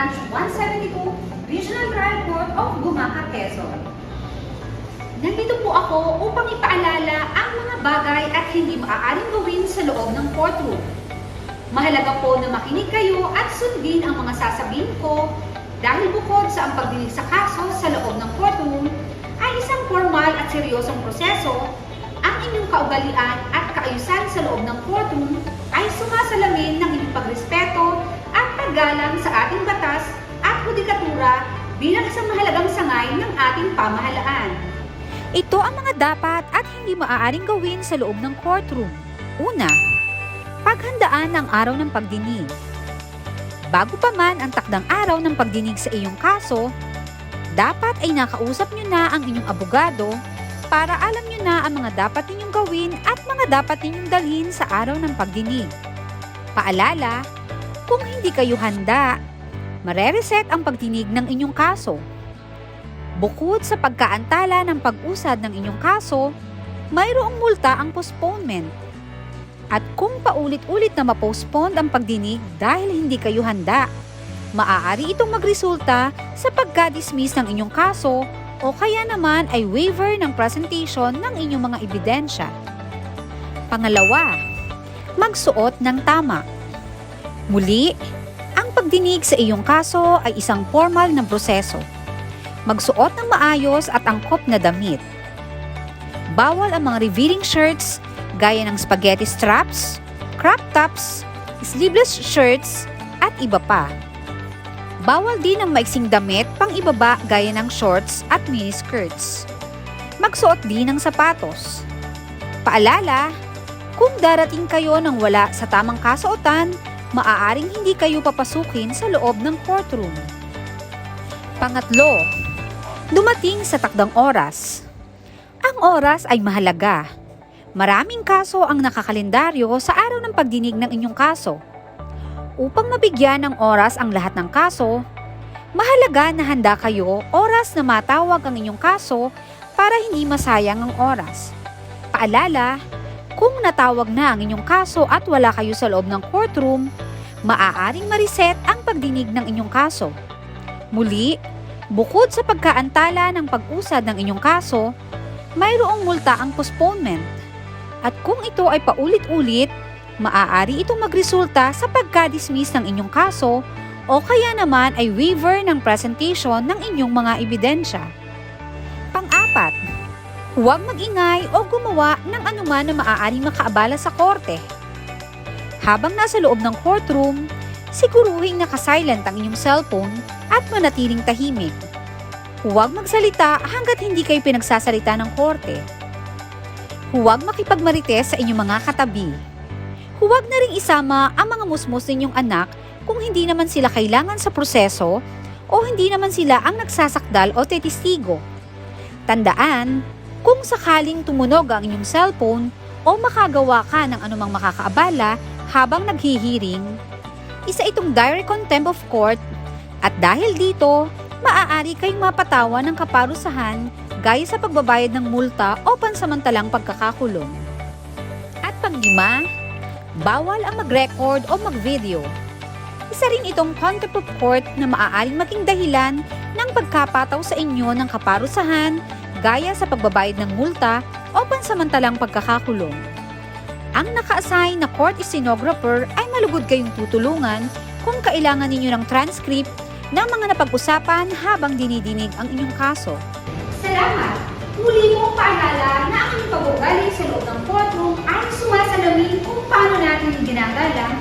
Branch 172 Regional Trial Court of Gumaca, Quezon. Nandito po ako upang ipaalala ang mga bagay at hindi maaaring gawin sa loob ng courtroom. Mahalaga po na makinig kayo at sundin ang mga sasabihin ko dahil bukod sa ang pagdinig sa kaso sa loob ng courtroom ay isang formal at seryosong proseso, ang inyong kaugalian at kaayusan sa ating batas at hudikatura bilang isang mahalagang sangay ng ating pamahalaan. Ito ang mga dapat at hindi maaaring gawin sa loob ng courtroom. Una, paghandaan ng araw ng pagdinig. Bago pa man ang takdang araw ng pagdinig sa iyong kaso, dapat ay nakausap niyo na ang inyong abogado para alam niyo na ang mga dapat ninyong gawin at mga dapat ninyong dalhin sa araw ng pagdinig. Paalala, kung hindi kayo handa, marereset ang pagdinig ng inyong kaso. Bukod sa pagkaantala ng pag-usad ng inyong kaso, mayroong multa ang postponement. At kung paulit-ulit na ma-postpone ang pagdinig dahil hindi kayo handa, maaari itong magresulta sa pagka-dismiss ng inyong kaso o kaya naman ay waiver ng presentation ng inyong mga ebidensya. Pangalawa, magsuot ng tama. Muli, ang pagdinig sa iyong kaso ay isang formal na proseso magsuot ng maayos at angkop na damit. Bawal ang mga revealing shirts gaya ng spaghetti straps, crop tops, sleeveless shirts, at iba pa. Bawal din ang maiksing damit pang ibaba gaya ng shorts at miniskirts. Magsuot din ng sapatos. Paalala, kung darating kayo ng wala sa tamang kasuotan, maaaring hindi kayo papasukin sa loob ng courtroom. Pangatlo, dumating sa takdang oras. Ang oras ay mahalaga. Maraming kaso ang nakakalendaryo sa araw ng pagdinig ng inyong kaso. Upang mabigyan ng oras ang lahat ng kaso, mahalaga na handa kayo oras na matawag ang inyong kaso para hindi masayang ang oras. Paalala, kung natawag na ang inyong kaso at wala kayo sa loob ng courtroom, maaaring mariset ang pagdinig ng inyong kaso. Muli, Bukod sa pagkaantala ng pag-usad ng inyong kaso, mayroong multa ang postponement. At kung ito ay paulit-ulit, maaari itong magresulta sa pagka-dismiss ng inyong kaso o kaya naman ay waiver ng presentation ng inyong mga ebidensya. Pang-apat, huwag magingay o gumawa ng anuman na maaaring makaabala sa korte. Habang nasa loob ng courtroom, siguruhing nakasilent ang inyong cellphone at manatiling tahimik. Huwag magsalita hanggat hindi kayo pinagsasalita ng korte. Huwag makipagmarites sa inyong mga katabi. Huwag na ring isama ang mga musmos ninyong anak kung hindi naman sila kailangan sa proseso o hindi naman sila ang nagsasakdal o testigo. Tandaan, kung sakaling tumunog ang inyong cellphone o makagawa ka ng anumang makakaabala habang naghihiring, isa itong direct contempt of court at dahil dito, maaari kayong mapatawan ng kaparusahan gaya sa pagbabayad ng multa o pansamantalang pagkakakulong. At panglima, bawal ang mag-record o mag-video. Isa rin itong contempt of court na maaaring maging dahilan ng pagkapataw sa inyo ng kaparusahan gaya sa pagbabayad ng multa o pansamantalang pagkakakulong. Ang naka-assign na court stenographer ay malugod kayong tutulungan kung kailangan ninyo ng transcript ng mga napag-usapan habang dinidinig ang inyong kaso. Salamat! Muli mong paalala na ang pag-ugali sa loob ng courtroom ay sumasalamin kung paano natin ginagalang